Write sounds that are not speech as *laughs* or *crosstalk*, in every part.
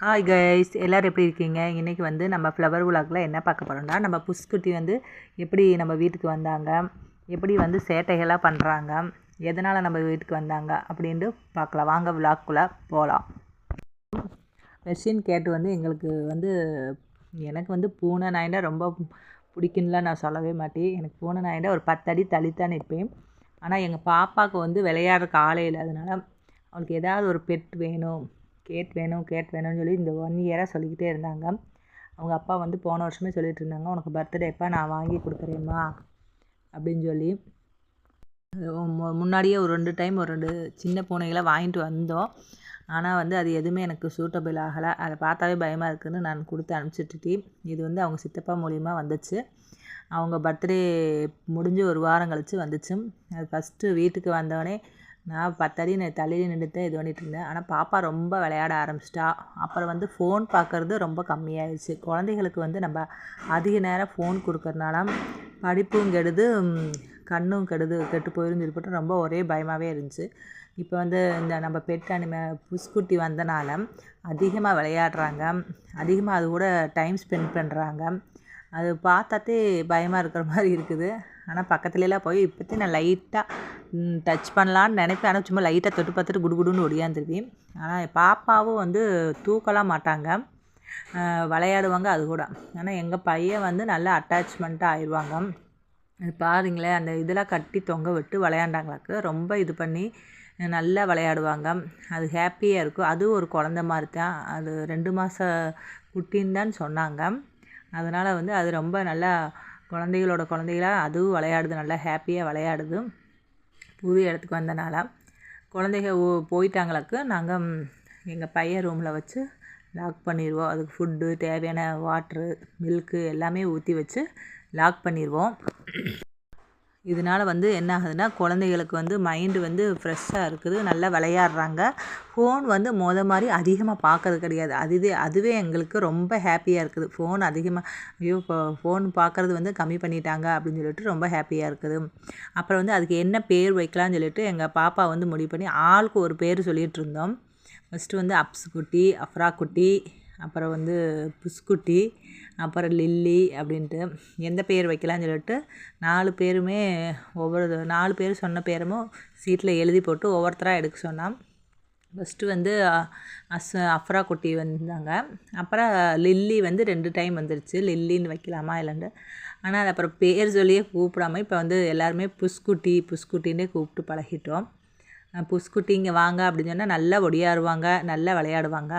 Hi guys எல்லோரும் எப்படி இருக்கீங்க? இன்றைக்கி வந்து நம்ம ஃப்ளவர் விளாக்கில் என்ன பார்க்க போகிறோம்னா நம்ம புஷ்குட்டி வந்து எப்படி நம்ம வீட்டுக்கு வந்தாங்க எப்படி வந்து சேட்டைகளாக பண்ணுறாங்க எதனால் நம்ம வீட்டுக்கு வந்தாங்க அப்படின்ட்டு பார்க்கலாம். வாங்க விழாக்குள்ளே போகலாம் வெர்ஷியன் கேட்டு வந்து எங்களுக்கு வந்து எனக்கு வந்து பூனை நாயினா ரொம்ப பிடிக்குன்னுலாம் நான் சொல்லவே மாட்டேன். எனக்கு பூனை நாயினா ஒரு பத்தடி தள்ளித்தான் நிற்பேன். ஆனால் எங்கள் பாப்பாவுக்கு வந்து விளையாடுறக்கு ஆளே அதனால் அவளுக்கு ஏதாவது ஒரு பெட் வேணும். கேட் வேணும் கேட் வேணும்னு சொல்லி இந்த ஒன் இயராக சொல்லிக்கிட்டே இருந்தாங்க. அவங்க அப்பா வந்து போன வருஷமே சொல்லிகிட்டு இருந்தாங்க உனக்கு பர்த்டேப்பா நான் வாங்கி கொடுக்குறேம்மா அப்படின்னு சொல்லி. மு- முன்னாடியே ஒரு ரெண்டு டைம் ஒரு ரெண்டு சின்ன பூனைகளை வாங்கிட்டு வந்தோம். ஆனால் வந்து அது எதுவுமே எனக்கு சூட்டபிள் ஆகலை. அதை பார்த்தாவே பயமாக இருக்குதுன்னு நான் கொடுத்து அனுப்பிச்சிட்டுட்டேன் இது வந்து அவங்க சித்தப்பா மூலியமாக வந்துச்சு. அவங்க பர்த்டே முடிஞ்சு ஒரு வாரம் கழித்து வந்துச்சு. அது ஃபஸ்ட்டு வீட்டுக்கு வந்தோடனே நான் பத்தடி நான் தள்ளியில் நின்றுட்டு இது பண்ணிட்டு இருந்தேன். ஆனால் பாப்பா ரொம்ப விளையாட ஆரம்பிச்சிட்டா. அப்புறம் வந்து ஃபோன் பார்க்குறது ரொம்ப கம்மியாயிடுச்சு குழந்தைகளுக்கு வந்து நம்ம அதிக நேரம் ஃபோன் கொடுக்கறனால படிப்பும் கெடுது கண்ணும் கெடுது கெட்டு போயிருந்து சொல்லிட்டு ரொம்ப ஒரே பயமாகவே இருந்துச்சு. இப்போ வந்து இந்த நம்ம பெட் அனிமே புஸ்குட்டி வந்தனால அதிகமாக விளையாடுறாங்க. அதிகமாக அது கூட டைம் ஸ்பெண்ட் பண்ணுறாங்க அது பார்த்தாத்தே பயமாக இருக்கிற மாதிரி இருக்குது. ஆனால் பக்கத்துலலாம் போய் இப்போத்தையும் நான் லைட்டாக டச் பண்ணலான்னு நினைப்பேன். ஆனால் சும்மா லைட்டாக தொட்டு பார்த்துட்டு குடுகுடுன்னு ஒடியாந்துருவேன் ஆனால் என் பாப்பாவும் வந்து தூக்கலாம் மாட்டாங்க. விளையாடுவாங்க அது கூட. ஆனால் எங்கள் பையன் வந்து நல்லா அட்டாச்மெண்ட்டாக ஆயிடுவாங்க அது பாருங்களேன் அந்த இதெல்லாம் கட்டி தொங்க விட்டு விளையாண்டாங்களாக்கு. ரொம்ப இது பண்ணி நல்லா விளையாடுவாங்க. அது ஹாப்பியாக இருக்கும். அதுவும் ஒரு குழந்த மாதிரி தான். அது ரெண்டு மாத குட்டின்னு தான் சொன்னாங்க. அதனால் வந்து அது ரொம்ப நல்லா குழந்தைகளோட குழந்தைகளாக அதுவும் விளையாடுது நல்லா ஹாப்பியாக விளையாடுது. புது இடத்துக்கு வந்தனால குழந்தைங்க ஓ- போயிட்டாங்களாக்கு நாங்கள் எங்கள் பையன் ரூமில் வச்சு லாக் பண்ணிடுவோம் அதுக்கு ஃபுட்டு தேவையான வாட்ரு மில்க்கு எல்லாமே ஊற்றி வச்சு லாக் பண்ணிடுவோம் இதனால் வந்து என்ன ஆகுதுன்னா குழந்தைகளுக்கு வந்து மைண்டு வந்து ஃப்ரெஷ்ஷாக இருக்குது நல்லா விளையாடுறாங்க. ஃபோன் வந்து மொதல் மாதிரி அதிகமாக பார்க்கறது கிடையாது. அதுவே அதுவே எங்களுக்கு ரொம்ப ஹாப்பியாக இருக்குது. ஃபோன் அதிகமாக ஐயோ இப்போ ஃபோன் பார்க்குறது வந்து கம்மி பண்ணிட்டாங்க அப்படின்னு சொல்லிட்டு ரொம்ப ஹாப்பியாக இருக்குது. அப்புறம் வந்து அதுக்கு என்ன பேர் வைக்கலாம்னு சொல்லிட்டு எங்கள் பாப்பா வந்து முடிவு பண்ணி ஆளுக்கு ஒரு பேர் சொல்லிகிட்டு இருந்தோம். ஃபஸ்ட்டு வந்து அப்ஸ் குட்டி அஃப்ரா குட்டி அப்புறம் வந்து புஸ்குட்டி அப்புறம் லில்லி அப்படின்ட்டு எந்த பேர் வைக்கலான்னு சொல்லிட்டு நாலு பேருமே ஒவ்வொரு நாலு பேர் சொன்ன பேருமும் சீட்டில் எழுதி போட்டு ஒவ்வொருத்தராக எடுக்க சொன்னான். ஃபஸ்ட்டு வந்து அஸ் அஃப்ரா குட்டி வந்தாங்க. அப்புறம் லில்லி வந்து ரெண்டு டைம் வந்துருச்சு. லில்லின்னு வைக்கலாமா இல்லைன்ட்டு ஆனால் அது அப்புறம் பேர் சொல்லியே கூப்பிடாம இப்போ வந்து எல்லாருமே புஸ்குட்டி புஸ்குட்டின்னே கூப்பிட்டு பழகிட்டோம். புஷ்குட்டிங்க புஸ்குட்டி இங்கே வாங்க அப்படின்னு சொன்னால் நல்லா ஒடியாருவாங்க நல்லா விளையாடுவாங்க.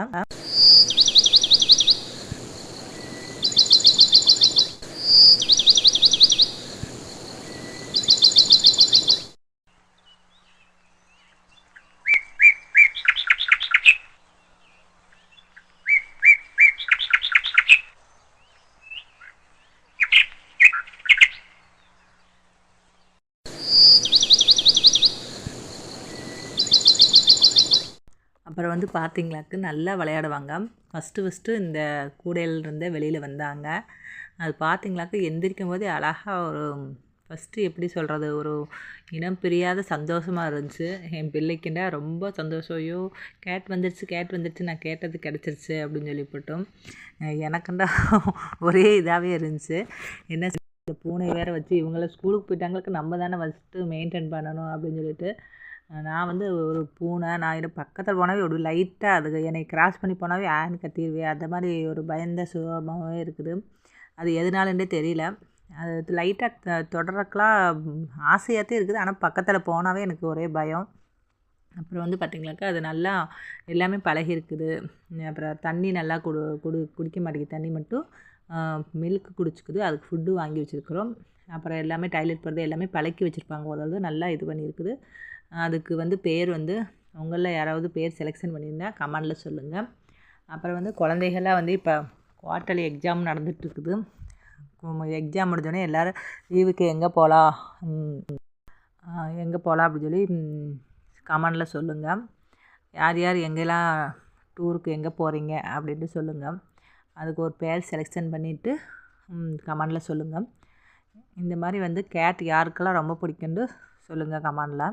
அப்புறம் வந்து பார்த்தீங்களாக்கு நல்லா விளையாடுவாங்க. ஃபஸ்ட்டு ஃபஸ்ட்டு இந்த கூடையிலிருந்தே வெளியில் வந்தாங்க. அது பார்த்தீங்களாக்கு எந்திரிக்கும் போதே அழகாக ஒரு ஃபஸ்ட்டு எப்படி சொல்கிறது ஒரு இனம் பிரியாத சந்தோஷமாக இருந்துச்சு. என் பிள்ளைக்குண்டா ரொம்ப சந்தோஷம். ஐயோ கேட் வந்துடுச்சு கேட் வந்துடுச்சு நான் கேட்டது கிடச்சிருச்சு அப்படின்னு சொல்லிவிட்டோம் எனக்குண்டா *laughs* ஒரே இதாகவே இருந்துச்சு. என்ன இந்த பூனை வேறு வச்சு இவங்கள ஸ்கூலுக்கு போயிட்டாங்களுக்கு நம்ம தானே ஃபஸ்ட்டு மெயின்டைன் பண்ணணும் அப்படின்னு சொல்லிட்டு நான் வந்து ஒரு பூனை நான் இது பக்கத்தில் போனாவே ஒரு லைட்டாக அது என்னை கிராஸ் பண்ணி போனாவே ஆன்னு கத்திடுவேன் அந்த மாதிரி ஒரு பயந்த சுபாவமாகவே இருக்குது. அது எதனாலன்றே தெரியல. அது லைட்டாக தொடரக்கெலாம் ஆசையாகத்தே இருக்குது. ஆனால் பக்கத்தில் போனாவே எனக்கு ஒரே பயம். அப்புறம் வந்து பார்த்திங்களாக்கா அது நல்லா எல்லாமே பழகி இருக்குது அப்புறம் தண்ணி நல்லா குடு குடு குடிக்க மாட்டேங்குது. தண்ணி மட்டும் மில்க் குடிச்சிக்குது. அதுக்கு ஃபுட்டு வாங்கி வச்சுருக்குறோம். அப்புறம் எல்லாமே டாய்லெட் போகிறது எல்லாமே பழக்கி வச்சுருப்பாங்க. அதாவது நல்லா இது பண்ணியிருக்குது அதுக்கு வந்து பேர் வந்து உங்களில் யாராவது பேர் செலெக்ஷன் பண்ணியிருந்தா கமெண்டில் சொல்லுங்கள் அப்புறம் வந்து குழந்தைகள்லாம் வந்து இப்போ குவார்ட்டர்லி எக்ஸாம் நடந்துகிட்ருக்குது எக்ஸாம் முடிஞ்சோடனே எல்லோரும் லீவுக்கு எங்கே போகலாம் எங்கே போகலாம் அப்படின்னு சொல்லி கமெண்டில் சொல்லுங்கள் யார் யார் எங்கெல்லாம் டூருக்கு எங்கே போகிறீங்க அப்படின்ட்டு சொல்லுங்கள் அதுக்கு ஒரு பேர் செலெக்ஷன் பண்ணிவிட்டு கமெண்டில் சொல்லுங்கள் இந்த மாதிரி வந்து கேட் யாருக்கெல்லாம் ரொம்ப பிடிக்குன்னு சொல்லுங்கள் கமெண்டில்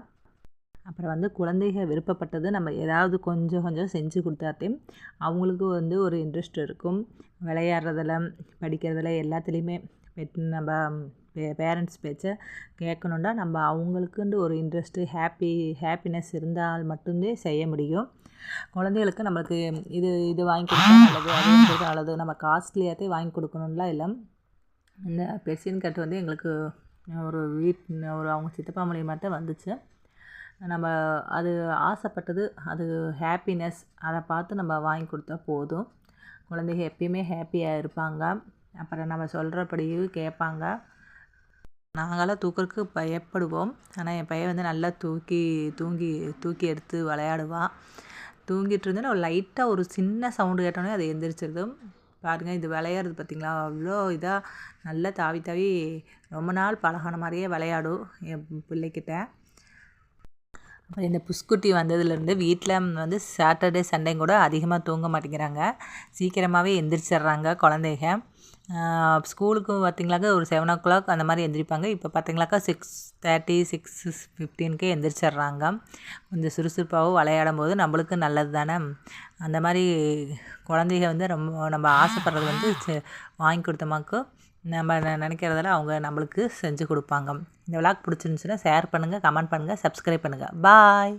அப்புறம் வந்து குழந்தைகள் விருப்பப்பட்டது நம்ம ஏதாவது கொஞ்சம் கொஞ்சம் செஞ்சு கொடுத்தாத்தையும் அவங்களுக்கு வந்து ஒரு இன்ட்ரெஸ்ட் இருக்கும். விளையாடுறதில் படிக்கிறதுல எல்லாத்துலேயுமே பெட் நம்ம பே பேரண்ட்ஸ் பேச்சை கேட்கணுன்னா நம்ம அவங்களுக்குன்ட்டு ஒரு இன்ட்ரெஸ்ட்டு ஹாப்பி ஹாப்பினஸ் இருந்தால் மட்டுமே செய்ய முடியும். குழந்தைகளுக்கு நம்மளுக்கு இது இது வாங்கி கொடுத்தா நல்லது அது நல்லது நம்ம காஸ்ட்லியாகத்தே வாங்கி கொடுக்கணும்லாம் இல்லை. இந்த பெர்சியன் கட் வந்து எங்களுக்கு ஒரு வீட் ஒரு அவங்க சித்தப்பா மூலியமாக தான் வந்துச்சு. நம்ம அது ஆசைப்பட்டது அது ஹாப்பினஸ் அதை பார்த்து நம்ம வாங்கி கொடுத்தா போதும். குழந்தைங்க எப்பயுமே ஹாப்பியாக இருப்பாங்க. அப்புறம் நம்ம சொல்கிறபடியும் கேட்பாங்க. நாங்களாம் தூக்குறதுக்கு பயப்படுவோம். ஆனால் என் பையன் வந்து நல்லா தூக்கி தூங்கி தூக்கி எடுத்து விளையாடுவான். தூங்கிட்டு இருந்தேன்னா லைட்டாக ஒரு சின்ன சவுண்டு கேட்டோன்னே அது எந்திரிச்சிருது. பாருங்கள் இது விளையாடுறது பார்த்திங்களா? அவ்வளோ இதாக நல்லா தாவி தாவி ரொம்ப நாள் பழகின மாதிரியே விளையாடும் என் பிள்ளைக்கிட்ட அப்புறம் இந்த புஷ்குட்டி வந்ததுலேருந்து வீட்டில் வந்து சாட்டர்டே சண்டே கூட அதிகமாக தூங்க மாட்டேங்கிறாங்க. சீக்கிரமாகவே எந்திரிச்சிட்றாங்க குழந்தைங்க ஸ்கூலுக்கு பார்த்திங்களாக்கா ஒரு செவன் ஓ கிளாக் அந்த மாதிரி எந்திரிப்பாங்க. இப்போ பார்த்திங்களாக்கா சிக்ஸ் தேர்ட்டி சிக்ஸ் ஃபிஃப்டீனுக்கே எந்திரிச்சிட்றாங்க. கொஞ்சம் சுறுசுறுப்பாகவும் விளையாடும் போது நம்மளுக்கு நல்லது தானே? அந்த மாதிரி குழந்தைகள் வந்து ரொம்ப நம்ம ஆசைப்படுறது வந்து வாங்கி கொடுத்தமாக்கு நம்ம நினைக்கிறதெல்லாம் அவங்க நம்மளுக்கு செஞ்சு கொடுப்பாங்க. இந்த விளாக் பிடிச்சிருந்துச்சுன்னா ஷேர் பண்ணுங்கள் கமெண்ட் பண்ணுங்கள் சப்ஸ்கிரைப் பண்ணுங்கள் பாய்